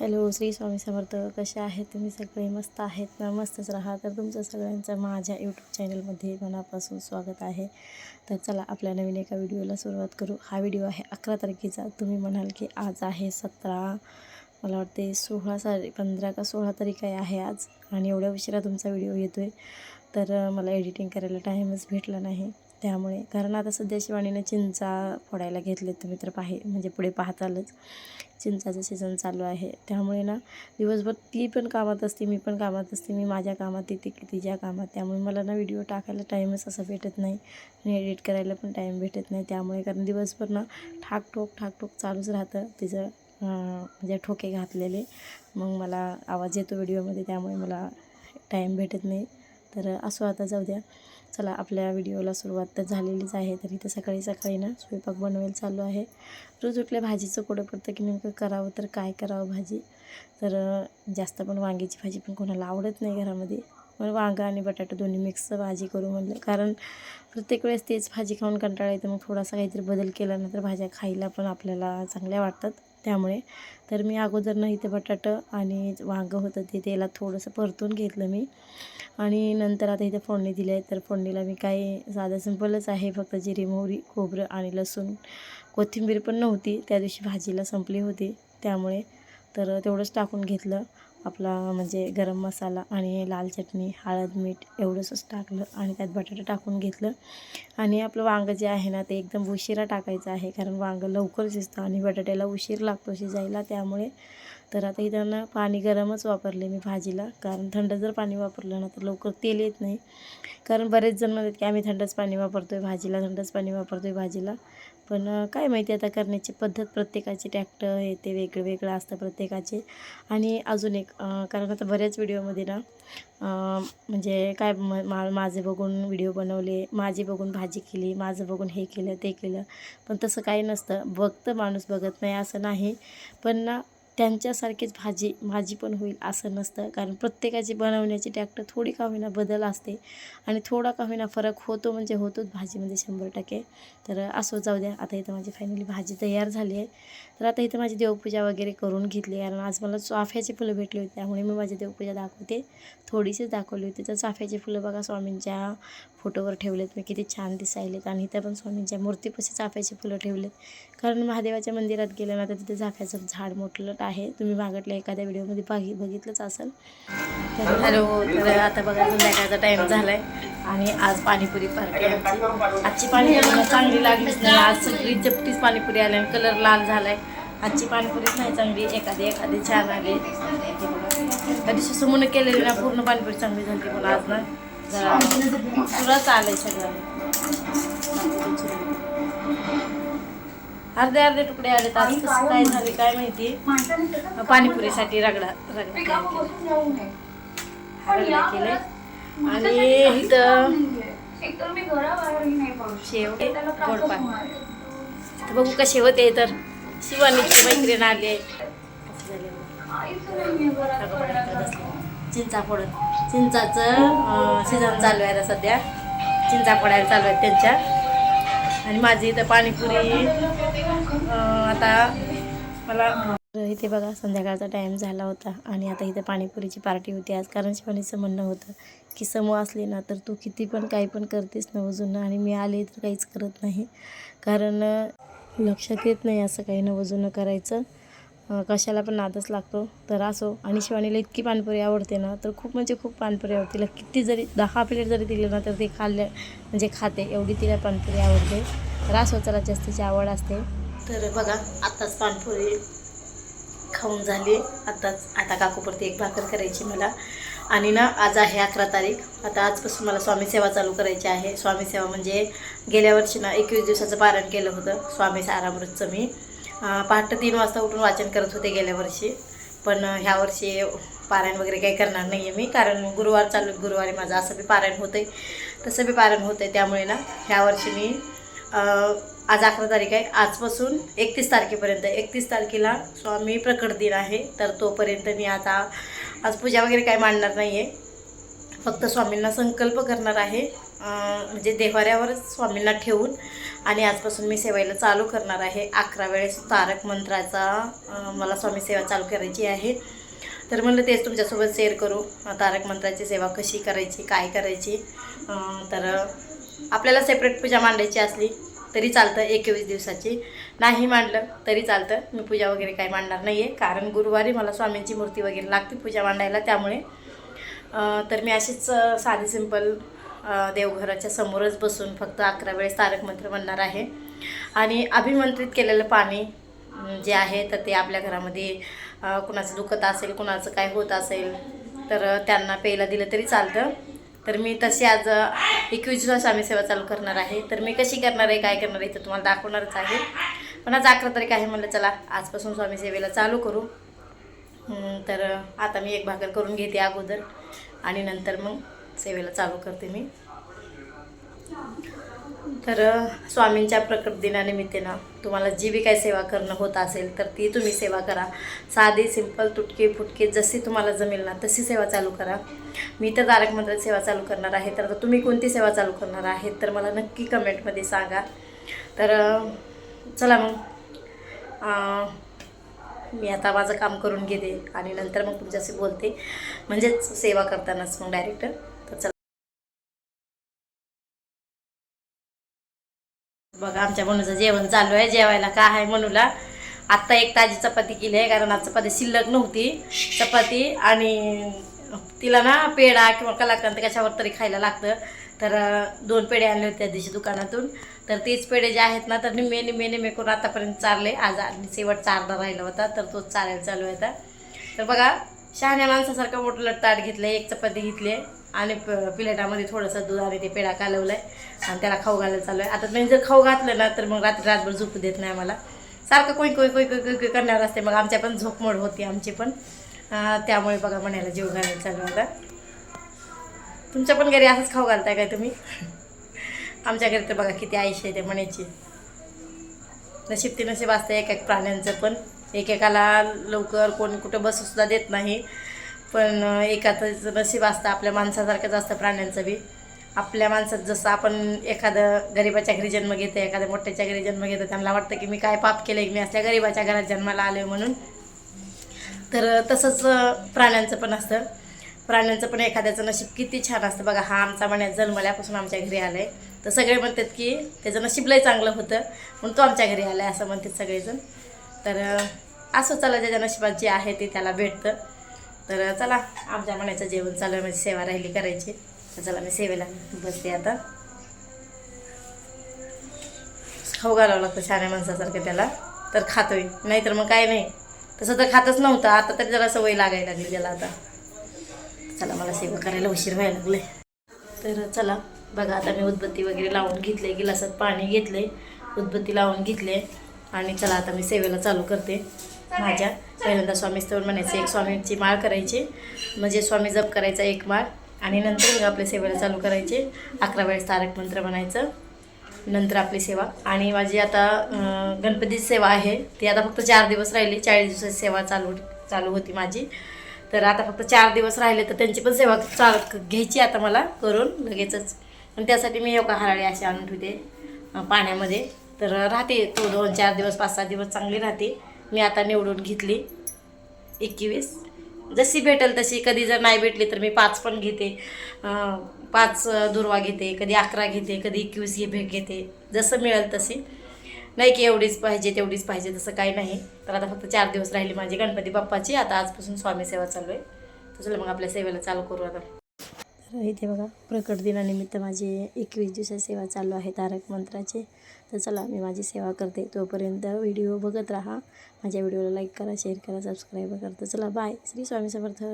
Hello Shri Swami Samarth. कसे आहेत तुम्ही? सगळे मस्त आहेत ना? मस्तच राहा. तर तुमचं सगळ्यांचं माझ्या यूट्यूब चॅनलमध्ये मनापासून स्वागत आहे. तर चला आपल्या नवीन एका व्हिडिओला सुरुवात करू. हा व्हिडिओ आहे अकरा तारखेचा. तुम्ही म्हणाल की आज आहे सतरा. मला वाटते सोळा सारी पंधरा का सोळा तारीख आहे आहे आज. आणि एवढ्या उशिरा तुमचा व्हिडिओ येतो आहे तर मला एडिटिंग करायला टाईमच भेटला नाही. त्यामुळे. कारण आता सध्या शिवानीने चिंचा फोडायला घेतले तुम्ही तर पाहि म्हणजे पुढे पाहतालच. चिंचाचं सीझन चालू आहे. त्यामुळे ना दिवसभर ती पण कामात असते मी पण कामात असते मी माझ्या कामात येते की तिच्या कामात. त्यामुळे मला ना व्हिडिओ टाकायला टाईमच असा भेटत नाही. आणि एडिट करायला पण टाईम भेटत नाही. त्यामुळे कारण दिवसभर ना ठाकठोक ठाकठोक चालूच राहतं तिचं म्हणजे ठोके घातलेले. मग मला आवाज येतो व्हिडिओमध्ये त्यामुळे मला टाईम भेटत नाही. तर असो आता जाऊ द्या. चला आपल्या व्हिडिओला सुरुवात तर झालेलीच आहे. तर इथं सकाळी सकाळी ना स्वयंपाक बनवायला चालू आहे. रोज उठल्या भाजीचं कोडं पडतं की नेमकं करावं तर काय करावं भाजी? तर जास्त पण वांग्याची भाजी पण कोणाला आवडत नाही घरामध्ये. पण वांगा आणि बटाटा दोन्ही मिक्स भाजी करू म्हणलं. कारण प्रत्येक वेळेस तेच भाजी खाऊन कंटाळा येतं. मग थोडासा काहीतरी बदल केला ना तर भाज्या खायला पण आपल्याला चांगल्या वाटतात. त्यामुळे. तर मी अगोदर ना इथे बटाटं आणि वांगं होतं ते त्याला थोडंसं परतून घेतलं मी. आणि नंतर आता इथे फोडणी दिली आहे. तर फोडणीला मी काही साधं सिंपलच आहे. फक्त जिरी मोहरी खोबरं आणि लसूण. कोथिंबीर पण नव्हती. त्या दिवशी भाजीला संपली होती. त्यामुळे तर तेवढंच टाकून घेतलं. आपला म्हणजे गरम मसाला आणि लाल चटणी हळद मीठ एवढंच टाकलं आणि त्यात बटाटा टाकून घेतलं. आणि आपलं वांगं जे आहे ना ते एकदम उशिरा टाकायचं आहे कारण वांगं लवकर शिजतं आणि बटाट्याला उशीर लागतो शिजायला. त्यामुळे तर आता इथं पाणी गरमच वापरले मी भाजीला कारण थंड जर पाणी वापरलं ना तर लवकर तेल येत नाही. कारण बरेच जण म्हणतात की आम्ही थंडच पाणी वापरतो आहे भाजीला थंडच पाणी वापरतो आहे भाजीला. पण काय माहिती आता करण्याची पद्धत प्रत्येकाची टॅक्टर हे ते वेगळं वेगळं असतं प्रत्येकाचे. आणि अजून एक कारण आता बऱ्याच व्हिडिओमध्ये ना म्हणजे काय म मा माझे बघून व्हिडिओ बनवले माझे बघून भाजी केली माझं बघून हे केलं ते केलं. पण तसं काही नसतं. बघतं माणूस बघत नाही असं नाही. पण ना त्यांच्यासारखीच भाजी भाजी पण होईल असं नसतं. कारण प्रत्येकाची बनवण्याची टॅक्टर थोडी का होईना बदल असते. आणि थोडा का होईना फरक होतो म्हणजे होतोच भाजीमध्ये शंभर टक्के. तर असो जाऊ द्या. आता इथं माझी फायनली भाजी तयार झाली आहे. तर आता इथं माझी देवपूजा वगैरे करून घेतली कारण आज मला चाफ्याची फुलं भेटली होती. त्यामुळे मी माझी देवपूजा दाखवते. थोडीशीच दाखवली होती. तर चाफ्याची फुलं बघा स्वामींच्या फोटोवर ठेवलेत मी किती छान दिसायलेत. आणि इथं पण स्वामींच्या मूर्तीपाशी चाफ्याची फुलं ठेवलेत. कारण महादेवाच्या मंदिरात गेलं ना तर तिथे चाफ्याचं झाड मोठलं आहे. तुम्ही मागटलं एखाद्या व्हिडिओमध्ये बघि बघितलंच असेल. तर हॅलो तर आता बघा संध्याकाळचा टाईम झाला आहे आणि आज पाणीपुरी पार्टी आमची. आजची पाणीपुरी चांगली लागलीच नाही. आज सगळी चपटीच पाणीपुरी आली आणि कलर लाल झाला आहे आजची पाणीपुरीच नाही चांगली. एखादी एखादी छान आली. हे त्या दिवशी समोर केलेली ना पूर्ण पाणीपुरी चांगली झाली पण आज ना. जरा तुलाच आलंय सगळं. अर्धे अर्धे तुकडे आले आज कसं काय झाले काय माहिती? पाणीपुरीसाठी रगडा रगडा केला. रगडा केले आणि इथं शेव तर बघू कसे होते. तर शिवानीची मैत्रीण आली चिंचा फोडत. चिंचाचं सीझन चालू आहे आता सध्या. चिंचा पडायला चालू आहे त्यांच्या. आणि माझी इथं पाणीपुरी आता मला इथे बघा संध्याकाळचा टाईम झाला होता. आणि आता इथे पाणीपुरीची पार्टी होती. आज कारण शिवानीचं म्हणणं होतं की समूह असले ना तर तू किती पण काही पण करतेस नवजून हो आणि मी आले तर काहीच करत नाही. कारण लक्षात येत नाही असं काही नवजून हो करायचं. कशाला पण नादच लागतो. तर असो आणि शिवानीला इतकी पाणीपुरी आवडते ना तर खूप म्हणजे खूप पाणीपुरी आवडते. तिला किती जरी दहा प्लेट जरी दिली ना तर ते खाल्ल्या म्हणजे खाते. एवढी तिला पाणीपुरी आवडते. तर असो चला जास्तीची आवड असते. तर बघा आत्ताच पाणीपुरी खाऊन झाली. आत्ताच आता काकूपुरती एक भाकर करायची मला. आणि ना आज आहे अकरा तारीख. आता आजपासून मला स्वामी सेवा चालू करायची आहे. स्वामी सेवा म्हणजे गेल्या वर्षी ना एकवीस दिवसाचं पारण केलं होतं. स्वामी सारामृतचं मी. पहाटे तीन वाजता उठून वाचन करत होते गेल्या वर्षी. पण ह्या वर्षी पारायण वगैरे काही करणार नाही आहे मी. कारण गुरुवार चालू गुरुवारी माझं. असं बी पारायण होतं आहे तसं बी पारायण होतं आहे त्यामुळे ना ह्या वर्षी मी आज अकरा तारीख आहे. आजपासून एकतीस तारखेपर्यंत. एकतीस तारखेला स्वामी प्रकट दिन आहे. तर तोपर्यंत मी आता आज पूजा वगैरे काही मांडणार नाही आहे फक्त स्वामींना संकल्प करणार आहे. म्हणजे देवाऱ्यावरच स्वामींना ठेवून आणि आजपासून मी सेवायला चालू करणार आहे. अकरा वेळेस तारक मंत्राचा मला स्वामी सेवा चालू करायची आहे. तर म्हणलं तेच तुमच्यासोबत शेअर करू तारक मंत्राची सेवा कशी करायची काय करायची. तर आपल्याला सेपरेट पूजा मांडायची असली तरी चालतं एकवीस दिवसाची. नाही मांडलं तरी चालतं. मी पूजा वगैरे काही मांडणार नाही आहे कारण गुरुवारी मला स्वामींची मूर्ती वगैरे लागते पूजा मांडायला त्यामुळे. तर मी अशीच साधी सिंपल देवघराच्या समोरच बसून फक्त अकरा वेळेस तारक मंत्र म्हणणार आहे. आणि अभिमंत्रित केलेलं पाणी जे आहे तर ते आपल्या घरामध्ये कुणाचं दुखत असेल कुणाचं काय होत असेल तर त्यांना प्यायला दिलं तरी चालतं. तर मी तशी आज एकवीस दिवस आम्ही सेवा चालू करणार आहे. तर मी कशी करणार आहे काय करणार आहे ते तुम्हाला दाखवणारच आहे. पण आज अकरा तारीख आहे म्हणलं चला आजपासून स्वामी सेवेला चालू करू. तर आता मी एक भाकर करून घेते अगोदर. आणि नंतर मग सेवेला चालू करते मी. तर स्वामींच्या प्रकट दिनानिमित्तानं तुम्हाला जी बी काही सेवा करणं होत असेल तर ती तुम्ही सेवा करा. साधी सिंपल तुटके फुटके जशी तुम्हाला जमेल ना तशी सेवा चालू करा. मी तर तारक मंत्रात सेवा चालू करणार आहे. तर आता तुम्ही कोणती सेवा चालू करणार आहेत तर मला नक्की कमेंटमध्ये सांगा. तर चला मग. मी आता माझं काम करून घेते आणि नंतर मग तुमच्याशी बोलते. म्हणजेच सेवा करतानाच मग डायरेक्ट. बघा आमच्या मनूचं जेवण चालू आहे जेवायला का आहे मनूला? आत्ता एक ताजी चपाती केली आहे कारण आज चपाती शिल्लक नव्हती. चपाती आणि तिला ना पेढा किंवा कलाकंद कशावर तरी खायला लागतं. तर दोन पेढे आणले होते त्या दिवशी दुकानातून. तर तेच पेढे जे आहेत ना तर निम्मे निम्मे निम्मे करून आतापर्यंत चारले. आज आणि शेवट चारदा राहिला होता तर तोच चालायला चालू आहे आता. तर बघा शहाण्या माणसासारखं मोठं लट ताट घेतलं एक चपाती घेतली आणि प प्लेटामध्ये थोडंसं दूध आणि ते पेढा कालवलं आहे आणि त्याला खाऊ घालायला चालू आहे आता मी जर खाऊ घातलं ना तर मग रात्री रातभर झोप देत नाही मला सारखं कोई कोई कोई कोई कोई करणार असते. मग आमच्या पण झोपमोड होती आमची पण. त्यामुळे बघा म्हणायला जीव घालायला चालू आता. तुमच्या पण घरी असंच खाऊ घालताय काय तुम्ही? आमच्या घरी तर बघा किती आयुष्य आहे ते म्हणायची. नशीब ते नशीब असतं एक एक प्राण्यांचं पण. एकेकाला लवकर कोणी कुठं बसूसुद्धा देत नाही. पण अं, नशीब असतं आपल्या माणसासारखंच असतं प्राण्यांचं बी. आपल्या माणसात जसं आपण एखादं गरिबाच्या घरी जन्म घेतो एखाद्या मोठ्याच्या घरी जन्म घेतो त्यांना वाटतं की मी काय पाप केलं आहे मी असल्या गरिबाच्या घरात जन्माला आलो म्हणून. तर तसंच प्राण्यांचं पण असतं. प्राण्यांचं पण एखाद्याचं नशीब किती छान असतं. बघा हा आमचा म्हणे जन्मल्यापासून आमच्या घरी आला आहे तर सगळे म्हणतात की त्याचं नशीब लय चांगलं होतं म्हणून तो आमच्या घरी आला आहे असं म्हणतात सगळेजण. तर असं चला ज्याच्या नशिबात जे आहे ते त्याला भेटतं. तर चला आमच्या म्हणायचं जेवण चालू आहे माझी सेवा राहिली करायची. तर चला मी सेवेला बसते आता. खाऊ घालावं लागतं शाण्या माणसासारखं त्याला. तर खातोय. नाहीतर मग काय नाही. तसं तर खातच नव्हतं. आता तरी जरा सवय लागायला लागली त्याला आता. चला मला सेवा करायला उशीर व्हायला लागले तर चला बघा आता मी उदबत्ती वगैरे लावून घेतले गिलासात पाणी घेतले उदबत्ती लावून घेतले आणि चला आता मी सेवेला चालू करते. माझ्या पहिल्यांदा स्वामी स्तवन म्हणायचे एक स्वामींची माळ करायची. म्हणजे स्वामी जप करायचा एक माळ. आणि नंतर मग आपल्या सेवेला चालू करायचे. अकरा वेळेस तारक मंत्र म्हणायचं. नंतर आपली सेवा. आणि माझी आता गणपतीची सेवा आहे. ती आता फक्त चार दिवस राहिली. चाळीस दिवसाची सेवा चालू चालू होती माझी. तर आता फक्त चार दिवस राहिले तर त्यांची पण सेवा चाल घ्यायची आता मला करून लगेचच. पण त्यासाठी मी योगा हराळी अशी आणून ठेवते पाण्यामध्ये. तर राहते तो दोन चार दिवस पाच सहा दिवस चांगली राहते. मी आता निवडून घेतली. एकवीस. जशी भेटेल तशी. कधी जर नाही भेटली तर मी पाच पण घेते. पाच दुर्वा घेते कधी अकरा घेते कधी एकवीस घे भेट घेते. जसं मिळेल तशी. नाही की एवढीच पाहिजे तेवढीच पाहिजे तसं काही नाही. तर आता फक्त चार दिवस राहिली माझी गणपती बाप्पाची. आता आजपासून स्वामी सेवा चालू आहे. तर चला मग आपल्या सेवेला चालू करू आता. तर इथे बघा प्रकट दिनानिमित्त माझी एकवीस दिवसाची सेवा चालू आहे तारक मंत्राचे. तर चला मी माझी सेवा करते. तोपर्यंत व्हिडिओ बघत राहा. माझ्या व्हिडिओला लाईक करा शेअर करा सबस्क्राईब करा. तर चला बाय. श्री स्वामी समर्थ.